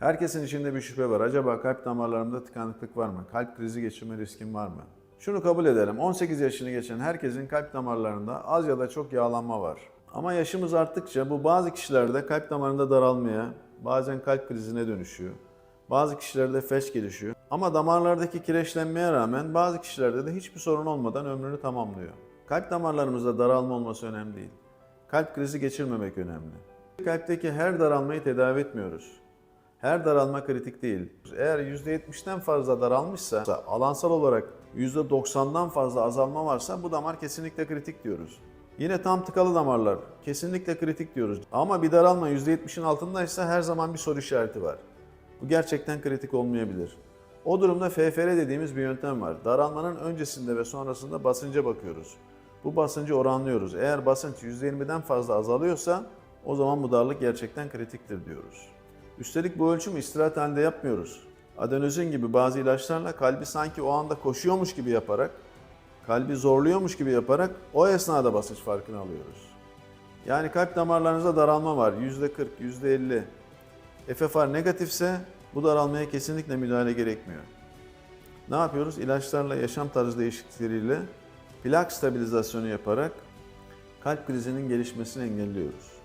Herkesin içinde bir şüphe var. Acaba kalp damarlarımda tıkanıklık var mı? Kalp krizi geçirme riskim var mı? Şunu kabul edelim. 18 yaşını geçen herkesin kalp damarlarında az ya da çok yağlanma var. Ama yaşımız arttıkça bu bazı kişilerde kalp damarında daralmaya, bazen kalp krizine dönüşüyor. Bazı kişilerde felç gelişiyor. Ama damarlardaki kireçlenmeye rağmen bazı kişilerde de hiçbir sorun olmadan ömrünü tamamlıyor. Kalp damarlarımızda daralma olması önemli değil. Kalp krizi geçirmemek önemli. Kalpteki her daralmayı tedavi etmiyoruz. Her daralma kritik değil. Eğer %70'den fazla daralmışsa, alansal olarak %90'dan fazla azalma varsa bu damar kesinlikle kritik diyoruz. Yine tam tıkalı damarlar kesinlikle kritik diyoruz. Ama bir daralma %70'in altındaysa her zaman bir soru işareti var. Bu gerçekten kritik olmayabilir. O durumda FFR dediğimiz bir yöntem var. Daralmanın öncesinde ve sonrasında basınca bakıyoruz. Bu basıncı oranlıyoruz. Eğer basınç %20'den fazla azalıyorsa o zaman bu darlık gerçekten kritiktir diyoruz. Üstelik bu ölçümü istirahat halinde yapmıyoruz. Adenozin gibi bazı ilaçlarla kalbi sanki o anda koşuyormuş gibi yaparak, kalbi zorluyormuş gibi yaparak o esnada basınç farkını alıyoruz. Yani kalp damarlarınızda daralma var. %40, %50. FFR negatifse bu daralmaya kesinlikle müdahale gerekmiyor. Ne yapıyoruz? İlaçlarla, yaşam tarzı değişiklikleriyle plak stabilizasyonu yaparak kalp krizinin gelişmesini engelliyoruz.